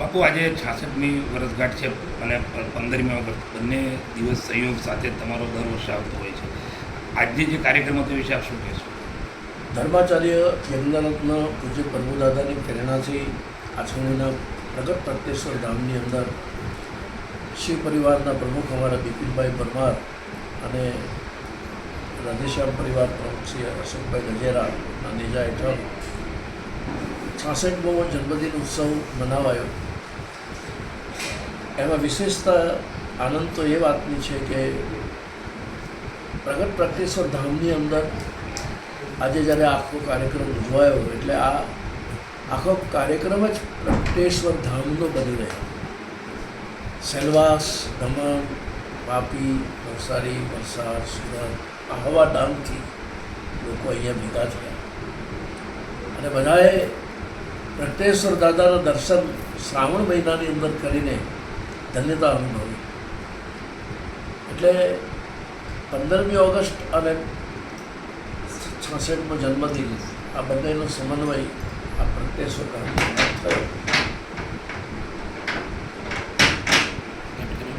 બાપુ, આજે છાસઠમી વર્ષગાંઠ છે. અને પંદરમી ઓગસ્ટ. બંને દિવસ સંયોગ સાથે તમારો દર વર્ષે આવતો હોય છે. આજે જે કાર્યક્રમ હતો વિશે આપ શું કહેશો? ધર્માચાર્ય યજ્ઞરત્ન પૂજ્ય પ્રભુદાદાની પ્રેરણાથી આછવણીના પ્રગટ પ્રત્યેશ્વર ગામની અંદર શિવ પરિવારના પ્રમુખ અમારા બિપિનભાઈ પરમાર અને રાધેશ્યામ પરિવાર પ્રમુખ શ્રી અશોકભાઈ ગજેરાના નેજા હેઠળ છાસઠમો જન્મદિન ઉત્સવ મનાવાયો. એમાં વિશેષતા આનંદ તો એ વાતની છે કે પ્રગટ પ્રત્યેશ્વર ધામની અંદર આજે જ્યારે આખો કાર્યક્રમ ઉજવાયો એટલે આ આખો કાર્યક્રમ જ પ્રગટેશ્વર ધામનો બની રહ્યો. સેલવાસ, દમણ, વાપી, નવસારી, વલસાડ, સુરત, આહવા ડામથી લોકો અહીંયા ભેગા થયા. અને બધાએ પ્રગટેશ્વર દાદાના દર્શન શ્રાવણ મહિનાની અંદર કરીને ધન્યતા અનુભવી. એટલે પંદરમી ઓગસ્ટ અને છસઠમો જન્મદિન આ બંનેનો સમન્વય આ પ્રત્યેશ્વર ગાંધી